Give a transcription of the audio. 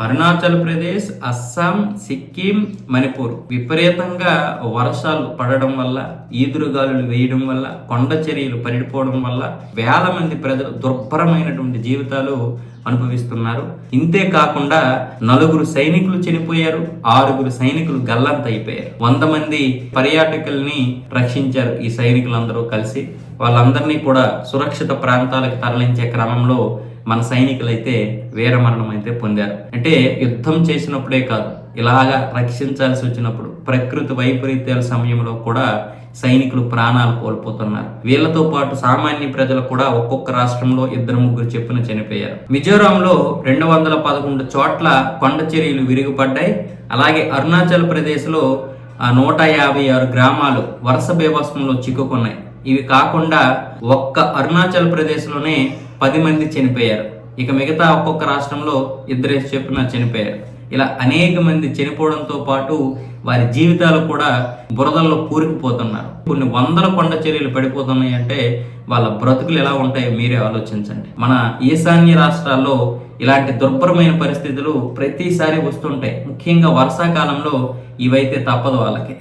అరుణాచల్ ప్రదేశ్ అస్సాం సిక్కిం మణిపూర్. విపరీతంగా వర్షాలు పడడం వల్ల ఈదురుగాలులు వేయడం వల్ల కొండ చర్యలు పడిపోవడం వల్ల వేల మంది ప్రజలు దుర్భరమైనటువంటి జీవితాలు అనుభవిస్తున్నారు. ఇంతే కాకుండా నలుగురు సైనికులు చనిపోయారు ఆరుగురు సైనికులు గల్లంత అయిపోయారు. వంద మంది పర్యాటకుల్ని రక్షించారు ఈ సైనికులందరూ కలిసి. వాళ్ళందరినీ కూడా సురక్షిత ప్రాంతాలకు తరలించే క్రమంలో మన సైనికులైతే వీరమరణం అయితే పొందారు. అంటే యుద్ధం చేసినప్పుడే కాదు ఇలాగా రక్షించాల్సి వచ్చినప్పుడు ప్రకృతి వైపరీత్యాల సమయంలో కూడా సైనికులు ప్రాణాలు కోల్పోతున్నారు. వీళ్ళతో పాటు సామాన్య ప్రజలు కూడా ఒక్కొక్క రాష్ట్రంలో ఇద్దరు ముగ్గురు చెప్పున చనిపోయారు. మిజోరాంలో రెండు వందల పదకొండు చోట్ల కొండ చర్యలు విరిగిపడ్డాయి. అలాగే అరుణాచల్ ప్రదేశ్లో నూట యాభై ఆరు గ్రామాలు వరుస బీభత్సంలో చిక్కుకున్నాయి. ఇవి కాకుండా ఒక్క అరుణాచల్ ప్రదేశ్లోనే పది మంది చనిపోయారు. ఇక మిగతా ఒక్కొక్క రాష్ట్రంలో ఇద్దరే చెప్పిన చనిపోయారు. ఇలా అనేక మంది చనిపోవడంతో పాటు వారి జీవితాలు కూడా బురదల్లో కూరుకుపోతున్నారు కొన్ని వందల కొండ చర్యలు పడిపోతున్నాయి అంటే వాళ్ళ బ్రతుకులు ఎలా ఉంటాయో మీరే ఆలోచించండి. మన ఈశాన్య రాష్ట్రాల్లో ఇలాంటి దుర్భరమైన పరిస్థితులు ప్రతిసారి వస్తుంటాయి. ముఖ్యంగా వర్షాకాలంలో ఇవైతే తప్పదు వాళ్ళకి.